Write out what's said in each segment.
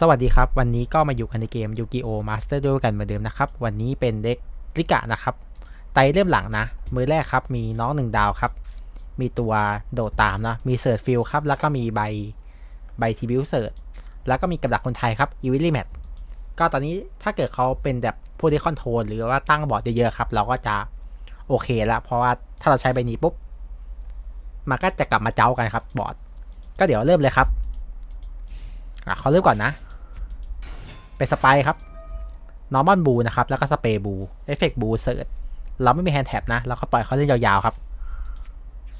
สวัสดีครับ วันนี้ก็มาอยู่กันในเกม Yu-Gi-Oh! Master Duel กันเหมือนเดิมนะครับ วันนี้เป็นเด็กริกะนะครับ ไตเริ่มหลังนะ มือแรกครับ มีน้องหนึ่งดาวครับ มีตัวโดดตามนะ มีเซิร์ชฟิลครับ แล้วก็มีใบใบทีบิวเซิร์ชแล้วก็มีกับดักคนไทยครับอีวิลี่แมทก็ตอนนี้ถ้าเกิดเขาเป็นแบบผู้ที่คอนโทรลหรือว่าตั้งบอร์ดเยอะๆครับ เราก็จะโอเคแล้ว เพราะว่าถ้าเราใช้ใบนี้ปุ๊บ มันก็จะกลับมาเจ้ากันครับบอร์ดก็เดี๋ยวเริ่มเลยครับ อะเขาเริ่มก่อนนะ เป็นสไปครับนอร์มอนบูนะครับ แล้วก็สเปรย์บูเอฟเฟกบูเสิร์ตเราไม่มีแฮนด์แท็บนะ แล้วก็ปล่อยเขาเล่นยาวๆครับ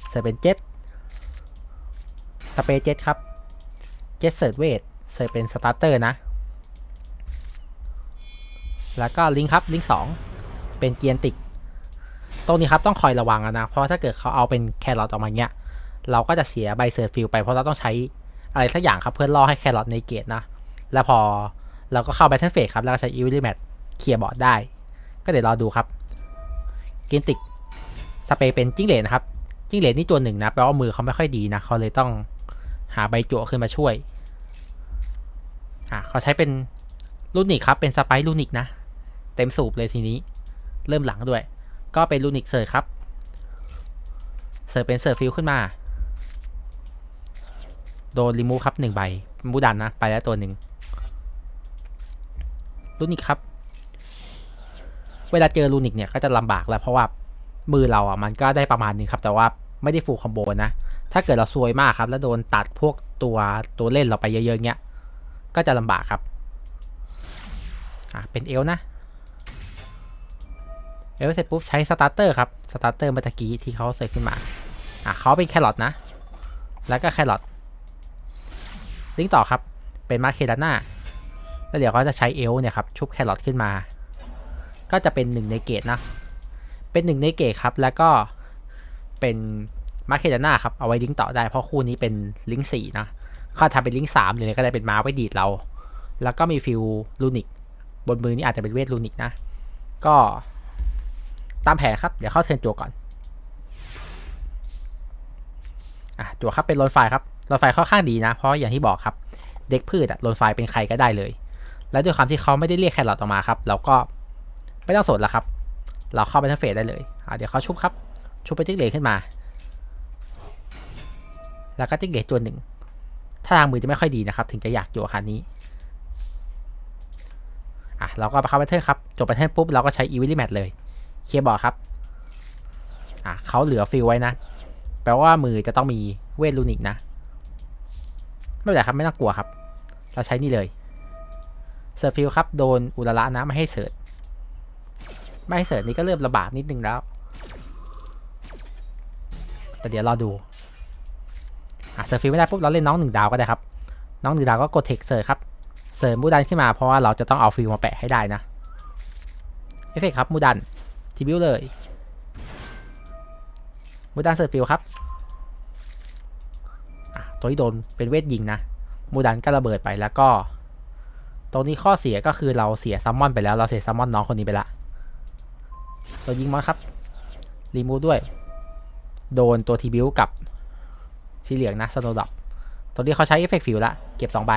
เสิร์ตเป็นเจ็ตสเปรย์เจ็ตครับเจ็ตเสิร์ตเวทเสิร์ตเป็นสตาร์เตอร์นะ แล้วก็ลิงครับลิงสองเป็นเกียนติก ตรงนี้ครับต้องคอยระวังนะ เพราะถ้าเกิดเขาเอาเป็นแครอทออกมาเงี้ย เราก็จะเสียใบเสิร์ฟฟิลไปเพราะเราต้องใช้ อะไรสักอย่างครับเพื่อล่อให้แครอทในเกตนะ แล้วพอเราก็เข้า Battle Phase ครับ แล้วก็ใช้ e v i l y Mat เคลียร์บอร์ดได้ ก็เดี๋ยวรอดูครับกินติกสเปรย์เป็นจิ้งเหลนนะครับ จิ้งเหลนนี่ตัวหนึ่งนะแปลว่ามือเขาไม่ค่อยดีนะ เขาเลยต้องหาใบจั่วขึ้นมาช่วยอะเขาใช้เป็นลูนิกครับ เป็นสไปลูนิกนะ เต็มสูบเลยทีนี้ เริ่มหลังด้วย ก็เป็นลูนิกเซิร์ฟครับเซิร์ฟเป็นเซิร์ฟฟิลขึ้นมา โดนรีมูฟครับหนึ่งใบมูดันนะ ไปแล้วตัวหนึ่งลูนิกครับ เวลาเจอลูนิกเนี่ยก็จะลำบากแล้วเพราะว่ามือเราอะมันก็ได้ประมาณนึงครับ แต่ว่าไม่ได้ฟูลคอมโบนะ ถ้าเกิดเราซวยมากครับ แล้วโดนตัดพวกตัวตัวเล่นเราไปเยอะๆเงี้ย ก็จะลำบากครับ อะเป็นเอลนะ เอลเสร็จปุ๊บใช้สตาร์เตอร์ครับ สตาร์เตอร์เมื่อตะกี้ที่เขาเสิร์ฟขึ้นมา อะเขาเป็นแครอทนะ แล้วก็แครอท ลิงก์ต่อครับ เป็นมาเคดาน่าแล้วเดี๋ยวเขาจะใช้เอลเนี่ยครับ ชุบแครอทขึ้นมา ก็จะเป็นหนึ่งในเกตนะ เป็นหนึ่งในเกตครับ แล้วก็เป็นมาร์เคดาน่าครับ เอาไว้ลิงก์ต่อได้ เพราะคู่นี้เป็นลิงก์สี่นะเขาทำเป็นลิงก์สามเลยก็ได้เป็นม้าไว้ดีดเรา แล้วก็มีฟิลลูนิก บนมือนี่อาจจะเป็นเวทลูนิกนะ ก็ตามแผนครับ เดี๋ยวเข้าเทิร์นจัวก่อน อะจัวครับเป็นโรนไฟครับ โรนไฟค่อนข้างดีนะ เพราะอย่างที่บอกครับ เด็กพืชอะโรนไฟเป็นใครก็ได้เลย แล้วด้วยความที่เขาไม่ได้เรียกแครอทออกมาครับ เราก็ไม่ต้องสนแล้วครับ เราเข้าไปทั้งเฟสได้เลยอะเดี๋ยวเขาชุบครับ ชุบไปจิ้งเหลนขึ้นมา แล้วก็จิ้งเหลนตัวหนึ่ง ถ้าทางมือจะไม่ค่อยดีนะครับ ถึงจะอยากจั่วคันนี้อะเราก็ไปเข้าไปเทิร์นครับ จบไปเทิร์นปุ๊บเราก็ใช้อีวิลี่แมทเลย เคลียร์บอร์ครับอะเขาเหลือฟิลไว้นะ แปลว่ามือจะต้องมีเวทลูนิกนะ ไม่เป็นไรครับไม่ต้องกลัวครับ เราใช้นี่เลยเสิร์ฟิลครับโดนอุระละนะไม่ให้เสิร์ชไม่ให้เสิร์ชนี่ก็เริ่มระบาดนิดนึงแล้ว แต่เดี๋ยวรอดูอะเสิร์ฟิลไม่ได้ปุ๊บเราเล่นน้องหนึ่งดาวก็ได้ครับ น้องหนึ่งดาวก็กดเทคเสิร์ชครับเสิร์ฟมูดันขึ้นมาเพราะว่าเราจะต้องเอาฟิลมาแปะให้ได้นะเอฟเฟกครับมูดันทีบิวเลยมูดันเสิร์ฟฟิลครับ ตัวที่โดนเป็นเวทยิงนะมูดันก็ระเบิดไปแล้วก็ ตรงนี้ข้อเสียก็คือเราเสียซัมมอนไปแล้วเราเสียซัมมอนน้องคนนี้ไปละตัวยิงมอนครับรีมูด้วย โดนตัวทีบิวกับสีเหลืองนะสโนดอกตัวนี้เขาใช้เอฟเฟกต์ฟิลละเก็บ2ใบ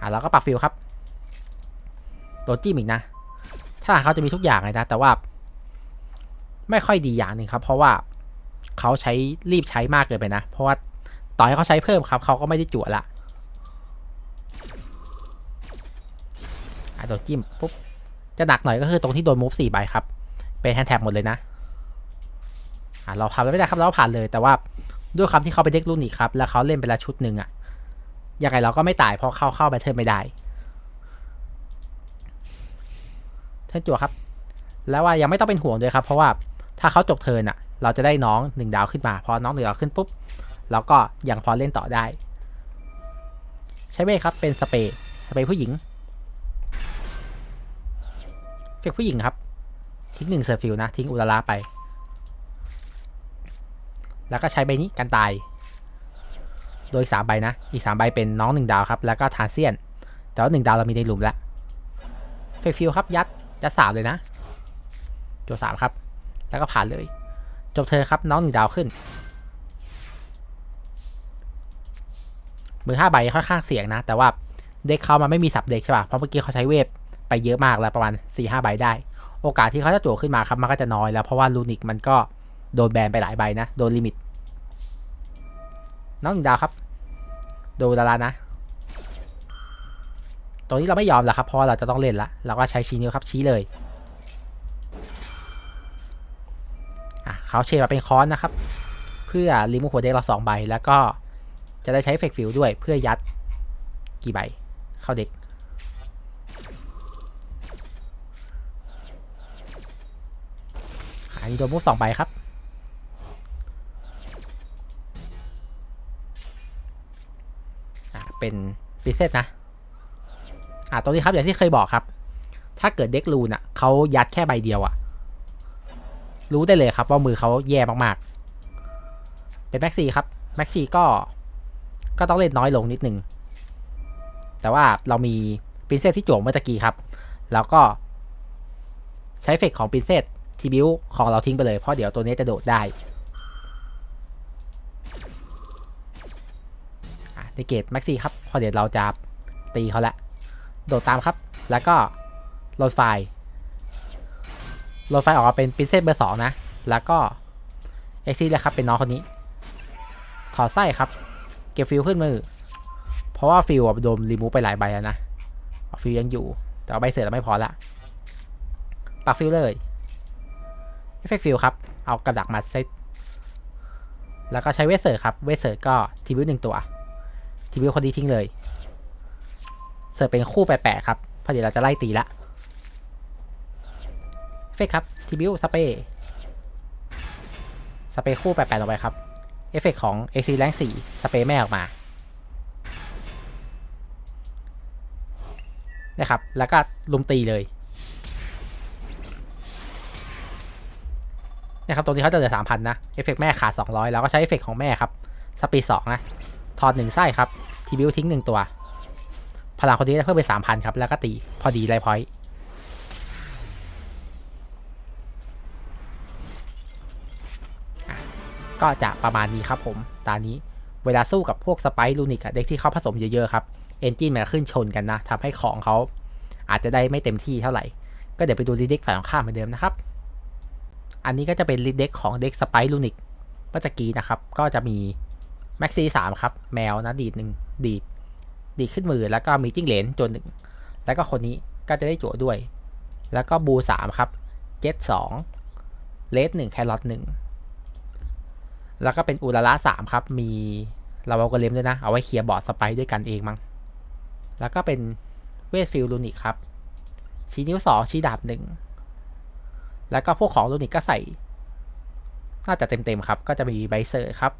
อะเราก็ปรับฟิลครับตัวจิ้มอีกนะ ถ้าเขาจะมีทุกอย่างเลยนะ แต่ว่า ไม่ค่อยดีอย่างหนึ่งครับ เพราะว่า เขาใช้รีบใช้มากเกินไปนะ เพราะว่าต่อให้เขาใช้เพิ่มครับ เขาก็ไม่ได้จั่วละอะตัวจิ้มปุ๊บ จะหนักหน่อยก็คือตรงที่โดนมูฟสี่ใบครับ เป็นแฮนด์แท็บหมดเลยนะอะเราผ่านไม่ได้ครับเราผ่านเลย แต่ว่าด้วยคำที่เขาไปเด็กรุ่นอีกครับ แล้วเขาเล่นไปล้วชุดหนึ่งอะยังไงเราก็ไม่ตายเพราะเข้าเข้าแบทเทิลไม่ได้เทิร์นจั่วครับ แล้วว่ายังไม่ต้องเป็นห่วงเลยครับ เพราะว่าถ้าเขาจบเทิร์นอะ เราจะได้น้องหนึ่งดาวขึ้นมา พอน้องหนึ่งดาวขึ้นปุ๊บเราก็ยังพอเล่นต่อได้ ใช้เวทครับเป็นสเปย์สเปรย์ผู้หญิงเฟกผู้หญิงครับ ทิ้งหนึ่งเซอร์ฟิลนะ ทิ้งอุลาลาไป แล้วก็ใช้ใบนี้กันตาย โดยสามใบนะ อีกสามใบเป็นน้องหนึ่งดาวครับ แล้วก็ทานเซียน แต่ว่าหนึ่งดาวเรามีในหลุมแล้วเฟกฟิลครับ ยัด ยัดสามเลยนะ ตัวสามครับ แล้วก็ผ่านเลย จบเธอครับน้องหนึ่งดาวขึ้นมือห้าใบค่อนข้างเสี่ยงนะ แต่ว่าเด็กเขามันไม่มีสับเด็กใช่ป่ะเพราะเมื่อกี้เขาใช้เวทไปเยอะมากแล้วประมาณ4ี่ห้าใบได้ โอกาสที่เขาจะจั่วขึ้นมาครับมันก็จะน้อยแล้วเพราะว่าลูนิกมันก็โดนแบนไปหลายใบนะ โดนลิมิต น้องหนึ่งดาวครับ ดูดารานะตรงนี้เราไม่ยอมแล้วครับเพราะเราจะต้องเล่นละเราก็ใช้ชี้นิ้วครับชี้เลย เขาเชฟมาเป็นค้อนนะครับ เพื่อรีมูฟหัวเด็กเราสองใบ แล้วก็จะได้ใช้เฟกฟิลด้วยเพื่อยัดกี่ใบ เข้าเด็ก อันนี้โดนมูฟสองใบครับเป็นพิเศษนะ อะตรงนี้ครับอย่างที่เคยบอกครับ ถ้าเกิดเด็กลูนอะเขายัดแค่ใบเดียวอะ รู้ได้เลยครับว่ามือเขาแย่มากๆ เป็นแม็กซี่ครับแม็กซี่ก็ก็ต้องเล่นน้อยลงนิดนึง แต่ว่าเรามีปรินเซสที่จั่วเมื่อตะกี้ครับ แล้วก็ใช้เฟกของปรินเซสทีบิวของเราทิ้งไปเลย เพราะเดี๋ยวตัวนี้จะโดดได้อะในเกตแม็กซี่ครับเพอเดี๋ยวเราจะตีเขาละ โดดตามครับ แล้วก็โหลดไฟล์ โหลดไฟออกมาเป็นปรินเซสเบอร์สองนะ แล้วก็เอ็กซี่เลยครับเป็นน้องคนนี้ ถอดไส้ครับ เก็บฟิลขึ้นมือ เพราะว่าฟิลอะโดนรีมูฟไปหลายใบแล้วนะฟิลยังอยู่ แต่ใบเสร็จแล้วไม่พอละปักฟิลเลยเอฟเฟกฟิลครับ เอากระดักมาเซตแล้วก็ใช้เวสเซอร์ครับ เวสเซอร์ก็ทีวิวหนึ่งตัว ทีวิวคนนี้ทิ้งเลย เสิร์ฟเป็นคู่แปะๆครับเพราะเดี๋ยวเราจะไล่ตีละ เฟกครับทีบิวสเปย์สเปย์คู่แปะๆลงไปครับ เอฟเฟกของ AC แรงสี่สเปย์แม่ออกมานะครับ แล้วก็ลุมตีเลยนะครับ ตรงนี้เขาจะเหลือสามพันนะ เอฟเฟกแม่ขาดสองร้อยแล้วก็ใช้เอฟเฟกของแม่ครับ สปีดสองนะ ถอดหนึ่งไส้ครับ ทีบิวทิ้งหนึ่งตัว พลังคนนี้เพิ่มไปสามพันครับ แล้วก็ตี พอดีไลพอยต์ ก็จะประมาณนี้ครับผมตอนนี้เวลาสู้กับพวกสไปรูนิกเด็กที่เขาผสมเยอะๆครับเอนจินมันขึ้นชนกันนะทำให้ของเขาอาจจะได้ไม่เต็มที่เท่าไหร่ ก็เดี๋ยวไปดูรีเด็กฝ่ายตรงข้ามเหมือนเดิมนะครับ อันนี้ก็จะเป็นรีเด็กของเด็กสไปรูนิกเมื่อกี้นะครับ ก็จะมีแม็กซี่สามครับ แมวนะดีดหนึ่งดีดดีดขึ้นมือแล้วก็มีจิ้งเหลนจนหนึ่งแล้วก็คนนี้ก็จะได้จั่วด้วย แล้วก็บูสามครับเจ็ตสองเลสหนึ่งแครอทหนึ่ง แล้วก็เป็นอุลาระสามครับ มีลาวากเลมด้วยนะ เอาไว้เคลียร์บอร์ดสไปด้วยกันเองมั้ง แล้วก็เป็นเวทฟิลลูนิกครับ ชี้นิ้วสองชี้ดาบหนึ่ง แล้วก็พวกของลูนิกก็ใส่ น่าจะเต็มๆครับ ก็จะมีไบเซอร์ครับ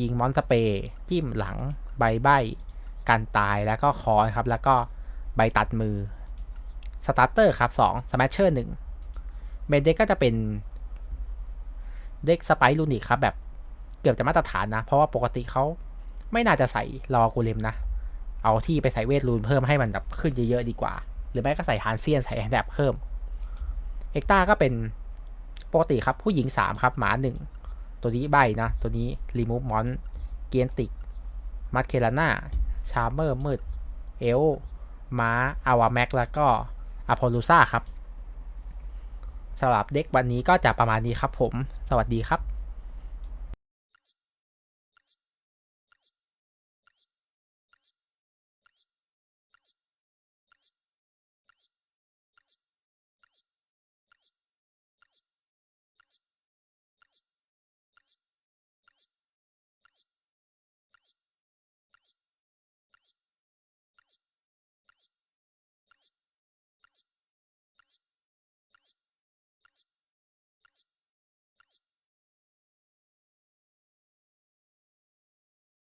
ยิงมอนสเปย์จิ้มหลัง ใบใบการตายแล้วก็คอนครับ แล้วก็ใบตัดมือ สตาร์เตอร์ครับสองสแมชเชอร์หนึ่งเมนเด็กก็จะเป็น เด็กสไปรูนิกครับแบบเกือบจะมาตรฐานนะ เพราะว่าปกติเขาไม่น่าจะใส่รอกูเลมนะ เอาที่ไปใส่เวทรูนเพิ่มให้มันแบบขึ้นเยอะๆดีกว่า หรือไม่ก็ใส่ฮานเซียนใส่แอนแดบเพิ่มเอ็กต้าก็เป็นปกติครับผู้หญิง 3 ครับ หมา 1 ตัวนี้ใบนะ ตัวนี้รีมูฟมอนเกียนติกมัดเคลาน่าชาร์เมอร์มืดเอลม้าอาวาแม็กแล้วก็อพอลูซ่าครับ สำหรับเด็กวันนี้ก็จะประมาณนี้ครับผม สวัสดีครับ